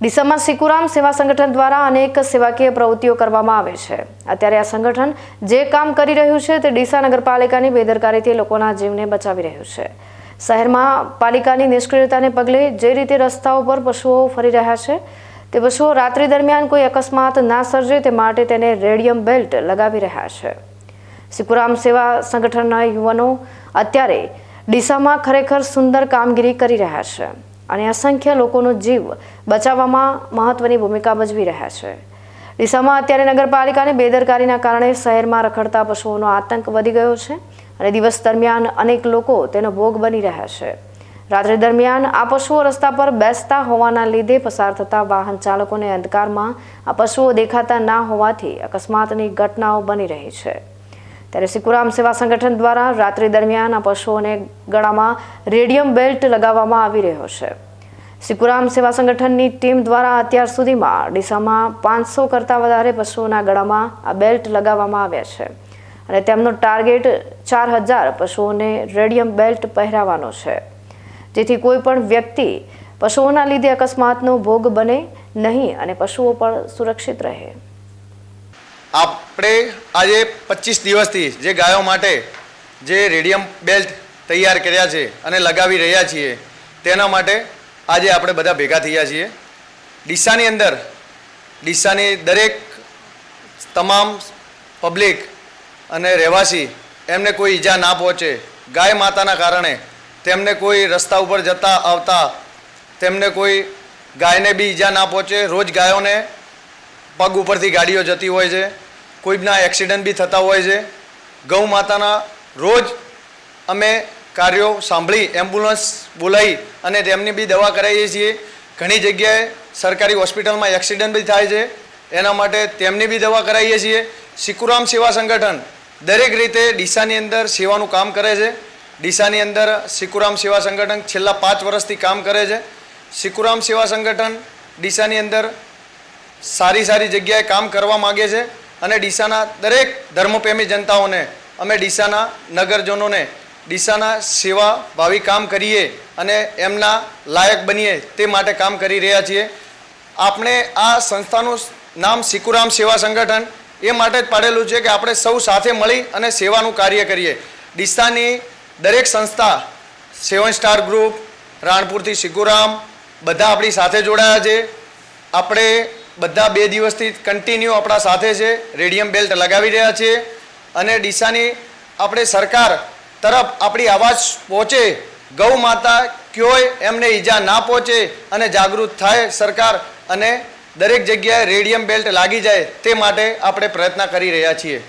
ડીસામાં સિકુરામ સેવા સંગઠન દ્વારા અનેક સેવાકીય પ્રવૃત્તિઓ કરવામાં આવે છે. અત્યારે આ સંગઠન જે કામ કરી રહ્યું છે તે ડીસા નગરપાલિકાની બેદરકારીથી લોકોના જીવને બચાવી રહ્યું છે. શહેરમાં પાલિકાની નિષ્ક્રિયતાને પગલે જે રીતે રસ્તાઓ પર પશુઓ ફરી રહ્યા છે, તે પશુઓ રાત્રિ દરમિયાન કોઈ અકસ્માત ના સર્જે તે માટે તેને રેડિયમ બેલ્ટ લગાવી રહ્યા છે. સિકુરામ સેવા સંગઠનના યુવાનો અત્યારે ડીસામાં ખરેખર સુંદર કામગીરી કરી રહ્યા છે. અને અસંખ્ય લોકોનો જીવ બચાવવામાં મહત્વની ભૂમિકા ભજવી રહ્યા છે. ડીસામાં અત્યારે નગરપાલિકાની બેદરકારીના કારણે શહેરમાં રખડતા પશુઓનો આતંક વધી ગયો છે અને દિવસ દરમિયાન અનેક લોકો તેનો ભોગ બની રહ્યા છે. રાત્રિ દરમિયાન આ પશુઓ રસ્તા પર બેસતા હોવાના લીધે પસાર થતા વાહન ચાલકોને અંધકારમાં આ પશુઓ દેખાતા ના હોવાથી અકસ્માતની ઘટનાઓ બની રહી છે. ત્યારે સિકુરામ સેવા સંગઠન દ્વારા રાત્રિ દરમિયાન આ પશુઓને ગળામાં રેડિયમ બેલ્ટ લગાવવામાં આવી રહ્યો છે. સિકુરામ સેવા સંગઠનની ટીમ દ્વારા અત્યાર સુધીમાં ડીસામાં પાંચસો કરતાં વધારે પશુઓના ગળામાં આ બેલ્ટ લગાવવામાં આવ્યા છે અને તેમનો ટાર્ગેટ ચાર હજાર પશુઓને રેડિયમ બેલ્ટ પહેરાવાનો છે. જેથી કોઈ પણ વ્યક્તિ પશુઓના લીધે અકસ્માતનો ભોગ બને નહીં અને પશુઓ પણ સુરક્ષિત રહે. આપણે આજે પચીસ દિવસથી જે ગાયો માટે જે રેડિયમ બેલ્ટ તૈયાર કર્યા છે અને લગાવી રહ્યા છીએ, તેના માટે આજે આપણે બધા ભેગા થયા છીએ. ડીસાની અંદર, ડીસાની દરેક તમામ પબ્લિક અને રહેવાસી એમને કોઈ ઈજા ના પહોંચે. ગાય માતાના કારણે તેમને કોઈ રસ્તા ઉપર જતા આવતા તેમને કોઈ ગાયને બી ઈજા ના પહોંચે. રોજ ગાયોને પગ ઉપરથી ગાડીઓ જતી હોય છે. કોઈના એક્સિડન્ટ બી થતા હોય છે. ગૌ માતાના રોજ અમે કાર્યો સાંભળી એમ્બ્યુલન્સ બોલાવી અને તેમની બી દવા કરાવીએ છીએ. ઘણી જગ્યાએ સરકારી હોસ્પિટલમાં એક્સિડન્ટ બી થાય છે. એના માટે તેમની બી દવા કરાવીએ છીએ. સિકુરામ સેવા સંગઠન દરેક રીતે ડીસાની અંદર સેવાનું કામ કરે છે. ડીસાની અંદર સિકુરામ સેવા સંગઠન છેલ્લા પાંચ વર્ષથી કામ કરે છે. સિકુરામ સેવા સંગઠન ડીસાની અંદર સારી સારી જગ્યાએ કામ કરવા માગે છે અને ડીસાના દરેક ધર્મપ્રેમી જનતાઓને અમે ડીસાના નગરજનોને ડીસાના સેવા ભાવી કામ કરીએ અને એમના લાયક બનીએ તે માટે કામ કરી રહ્યા છીએ. આપણે આ સંસ્થાનું નામ સિકુરામ સેવા સંગઠન એ માટે જ પાડેલું છે કે આપણે સૌ સાથે મળી અને સેવાનું કાર્ય કરીએ. ડીસાની દરેક સંસ્થા, સેવન સ્ટાર ગ્રુપ, રાણપુરથી સિકુરામ, બધા આપણી સાથે જોડાયા છે. આપણે બધા બે દિવસથી કન્ટિન્યુ આપણા સાથે છે. રેડિયમ બેલ્ટ લગાવી રહ્યા છીએ અને ડીસાની આપણે સરકાર તરફ આપણી અવાજ પહોંચે. ગૌ માતા ક્યોય એમને ઈજા ના પહોંચે અને જાગૃત થાય સરકાર અને દરેક જગ્યાએ રેડિયમ બેલ્ટ લાગી જાય તે માટે આપણે પ્રયત્ન કરી રહ્યા છીએ.